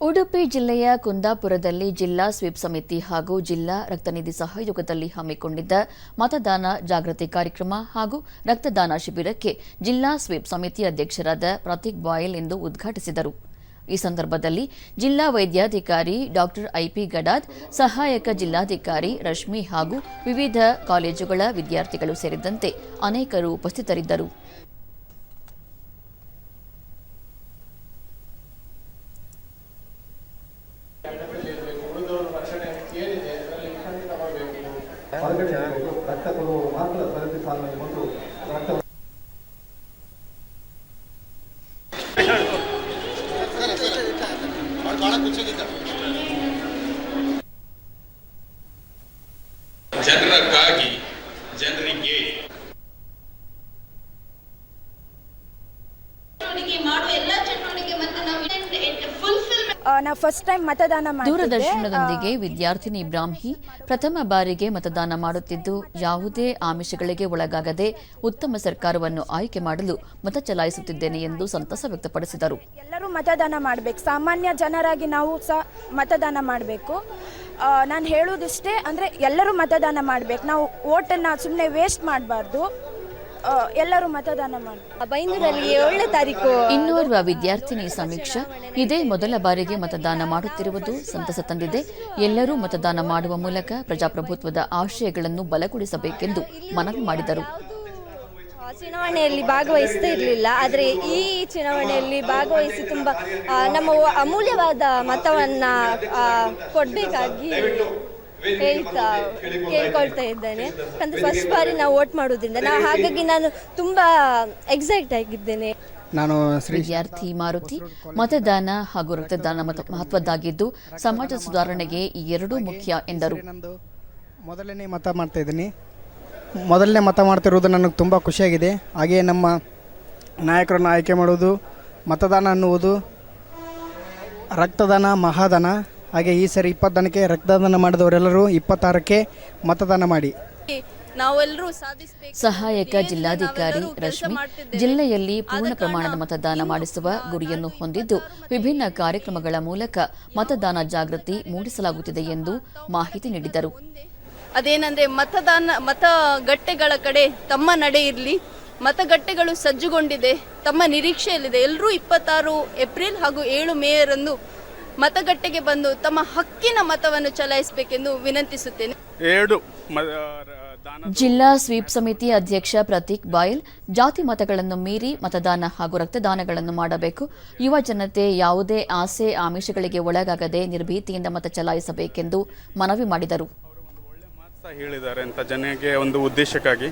ಉಡುಪಿ ಜಿಲ್ಲೆಯ ಕುಂದಾಪುರದಲ್ಲಿ ಜಿಲ್ಲಾ ಸ್ವೀಪ್ ಸಮಿತಿ ಹಾಗೂ ಜಿಲ್ಲಾ ರಕ್ತನಿಧಿ ಸಹಯೋಗದಲ್ಲಿ ಹಮ್ಮಿಕೊಂಡಿದ್ದ ಮತದಾನ ಜಾಗೃತಿ ಕಾರ್ಯಕ್ರಮ ಹಾಗೂ ರಕ್ತದಾನ ಶಿಬಿರಕ್ಕೆ ಜಿಲ್ಲಾ ಸ್ವೀಪ್ ಸಮಿತಿ ಅಧ್ಯಕ್ಷರಾದ ಪ್ರತೀಕ್ ಬಾಯಲ್ ಎಂದು ಉದ್ಘಾಟಿಸಿದರು. ಈ ಸಂದರ್ಭದಲ್ಲಿ ಜಿಲ್ಲಾ ವೈದ್ಯಾಧಿಕಾರಿ ಡಾಕ್ಟರ್ ಐಪಿ ಗಡಾದ್, ಸಹಾಯಕ ಜಿಲ್ಲಾಧಿಕಾರಿ ರಶ್ಮಿ ಹಾಗೂ ವಿವಿಧ ಕಾಲೇಜುಗಳ ವಿದ್ಯಾರ್ಥಿಗಳು ಸೇರಿದಂತೆ ಅನೇಕರು ಉಪಸ್ಥಿತರಿದ್ದರು. ಹೊರಗಡೆ. ರಕ್ತ ಮಾತ್ರ ಸರತಿ ಸಾಲಿನಲ್ಲಿ ಬಂದು ರಕ್ತ ಜನರಕ್ಕಾಗಿ ಜನರಿಗೆ ಚಟುವಟಿಕೆ ಮಾಡುವ ಎಲ್ಲ ಚಟುವಟಿಕೆ ಮತ್ತು ನಾವು ಫುಲ್ಫಿಲ್ ನಾವು ಫಸ್ಟ್ ಟೈಮ್ ಮತದಾನ. ದೂರದರ್ಶನದೊಂದಿಗೆ ವಿದ್ಯಾರ್ಥಿನಿ ಬ್ರಾಹ್ಮಿ ಪ್ರಥಮ ಬಾರಿಗೆ ಮತದಾನ ಮಾಡುತ್ತಿದ್ದು ಯಾವುದೇ ಆಮಿಷಗಳಿಗೆ ಒಳಗಾಗದೆ ಉತ್ತಮ ಸರ್ಕಾರವನ್ನು ಆಯ್ಕೆ ಮಾಡಲು ಮತ ಚಲಾಯಿಸುತ್ತಿದ್ದೇನೆ ಎಂದು ಸಂತಸ ವ್ಯಕ್ತಪಡಿಸಿದರು. ಎಲ್ಲರೂ ಮತದಾನ ಮಾಡಬೇಕು. ಸಾಮಾನ್ಯ ಜನರಾಗಿ ನಾವು ಸಹ ಮತದಾನ ಮಾಡಬೇಕು. ನಾನು ಹೇಳೋದಿಷ್ಟೇ ಅಂದರೆ ಎಲ್ಲರೂ ಮತದಾನ ಮಾಡಬೇಕು. ನಾವು ಓಟನ್ನು ಸುಮ್ಮನೆ ವೇಸ್ಟ್ ಮಾಡಬಾರ್ದು. ಎಲ್ಲರೂ ಮತದಾನ ಮಾಡಿ ಬೈಂದೂರಲ್ಲಿ ಏಳನೇ ತಾರೀಕು. ಇನ್ನೋರ್ವ ವಿದ್ಯಾರ್ಥಿನಿ ಸಮೀಕ್ಷಾ. ಇದೇ ಮೊದಲ ಬಾರಿಗೆ ಮತದಾನ ಮಾಡುತ್ತಿರುವುದು ಸಂತಸ ತಂದಿದೆ. ಎಲ್ಲರೂ ಮತದಾನ ಮಾಡುವ ಮೂಲಕ ಪ್ರಜಾಪ್ರಭುತ್ವದ ಆಶಯಗಳನ್ನು ಬಲಗೊಳಿಸಬೇಕೆಂದು ಮನವಿ ಮಾಡಿದರು. ಚುನಾವಣೆಯಲ್ಲಿ ಭಾಗವಹಿಸ್ತಾ ಇರಲಿಲ್ಲ ಆದರೆ ಈ ಚುನಾವಣೆಯಲ್ಲಿ ಭಾಗವಹಿಸಿ ತುಂಬ ನಮ್ಮ ಅಮೂಲ್ಯವಾದ ಮತವನ್ನು ಕೊಡಬೇಕಾಗಿ ಕೊಡ್ಬೇಕಾಗಿ ಹೇಳ್ತಾ ಕೇಳ್ಕೊಳ್ತಾ ಇದ್ದೇನೆ. ಯಾಕಂದ್ರೆ ಫಸ್ಟ್ ಬಾರಿ ನಾವು ವೋಟ್ ಮಾಡೋದ್ರಿಂದ ನಾವು ಹಾಗಾಗಿ ನಾನು ತುಂಬಾ ಎಕ್ಸೈಟ್ ಆಗಿದ್ದೇನೆ. ನಾನು ಶ್ರೀ ವಿದ್ಯಾರ್ಥಿ ಮಾರುತಿ ಮತದಾನ ಹಾಗೂ ರಕ್ತದಾನ ಮತ- ಮಹತ್ವದ್ದಾಗಿದ್ದು ಸಮಾಜ ಸುಧಾರಣೆಗೆ ಈ ಎರಡೂ ಮುಖ್ಯ ಎಂದರು. ಮೊದಲನೇ ಮತ ಮಾಡ್ತಾ ಇದ್ದೀನಿ. ಮೊದಲನೇ ಮತ ಮಾಡ್ತಿರೋದು ನನಗೆ ತುಂಬ ಖುಷಿಯಾಗಿದೆ. ಹಾಗೆಯೇ ನಮ್ಮ ನಾಯಕರನ್ನು ಆಯ್ಕೆ ಮಾಡುವುದು ಮತದಾನ ಅನ್ನುವುದು ರಕ್ತದಾನ ಮಹಾದಾನ ಹಾಗೆ ಈ ಸರಿ ಇಪ್ಪತ್ತನಕ್ಕೆ ರಕ್ತದಾನ ಮಾಡಿದವರೆಲ್ಲರೂ ಇಪ್ಪತ್ತಾರಕ್ಕೆ ಮತದಾನ ಮಾಡಿ. ನಾವೆಲ್ಲರೂ ಸಾಧಿಸಬೇಕು. ಸಹಾಯಕ ಜಿಲ್ಲಾಧಿಕಾರಿ ರಶ್ಮಿ. ಜಿಲ್ಲೆಯಲ್ಲಿ ಪೂರ್ಣ ಪ್ರಮಾಣದ ಮತದಾನ ಮಾಡಿಸುವ ಗುರಿಯನ್ನು ಹೊಂದಿದ್ದು. ವಿಭಿನ್ನ ಕಾರ್ಯಕ್ರಮಗಳ ಮೂಲಕ ಮತದಾನ ಜಾಗೃತಿ ಮೂಡಿಸಲಾಗುತ್ತಿದೆ ಎಂದು ಮಾಹಿತಿ ನೀಡಿದರು. ಅದೇನಂದ್ರೆ ಮತದಾನ ಮತಗಟ್ಟೆಗಳ ಕಡೆ ತಮ್ಮ ನಡೆ ಇರಲಿ. ಮತಗಟ್ಟೆಗಳು ಸಜ್ಜುಗೊಂಡಿದೆ. ತಮ್ಮ ನಿರೀಕ್ಷೆಯಲ್ಲಿದೆ. ಎಲ್ಲರೂ ಇಪ್ಪತ್ತಾರು ಏಪ್ರಿಲ್ ಹಾಗೂ ಏಳು ಮೇಯರಂದು ಮತಗಟ್ಟೆಗೆ ಬಂದು ತಮ್ಮ ಹಕ್ಕಿನ ಮತವನ್ನು ಚಲಾಯಿಸಬೇಕೆಂದು ವಿನಂತಿಸುತ್ತೇನೆ. ಎರಡು ಮ- ರ- ಜಿಲ್ಲಾ ಸ್ವೀಪ್ ಸಮಿತಿ ಅಧ್ಯಕ್ಷ ಪ್ರತೀಕ್ ಬಾಯಲ್ ಜಾತಿ ಮತಗಳನ್ನು ಮೀರಿ ಮತದಾನ ಹಾಗೂ ರಕ್ತದಾನಗಳನ್ನು ಮಾಡಬೇಕು. ಯುವ ಜನತೆ ಯಾವುದೇ ಆಸೆ ಆಮಿಷಗಳಿಗೆ ಒಳಗಾಗದೆ ನಿರ್ಭೀತಿಯಿಂದ ಮತ ಚಲಾಯಿಸಬೇಕೆಂದು ಮನವಿ ಮಾಡಿದರು. ಹೇಳಿದ್ದಾರೆ ಅಂತ ಜನಕ್ಕೆ ಒಂದು ಉದ್ದೇಶಕ್ಕಾಗಿ.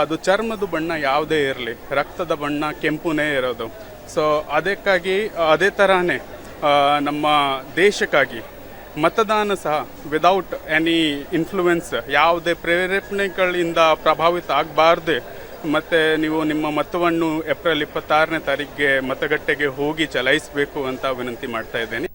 ಅದು ಚರ್ಮದ ಬಣ್ಣ ಯಾವುದೇ ಇರಲಿ ರಕ್ತದ ಬಣ್ಣ ಕೆಂಪುನೇ ಇರೋದು. ಸೊ ಅದಕ್ಕಾಗಿ ಅದೇ ತರಹನೇ ಆ, ನಮ್ಮ ದೇಶಕ್ಕಾಗಿ ಮತದಾನ ಸಹ ವಿದೌಟ್ ಎನಿ ಇನ್ಫ್ಲೂಯೆನ್ಸ್ ಯಾವುದೇ ಪ್ರೇರೇಪಣೆಗಳಿಂದ ಪ್ರಭಾವಿತ ಆಗಬಾರ್ದೆ. ಮತ್ತು ನೀವು ನಿಮ್ಮ ಮತವನ್ನು ಏಪ್ರಿಲ್ ಇಪ್ಪತ್ತಾರನೇ ತಾರೀಕಿಗೆ ಮತಗಟ್ಟೆಗೆ ಹೋಗಿ ಚಲಾಯಿಸಬೇಕು ಅಂತ ವಿನಂತಿ ಮಾಡ್ತಾ ಇದ್ದೇನೆ.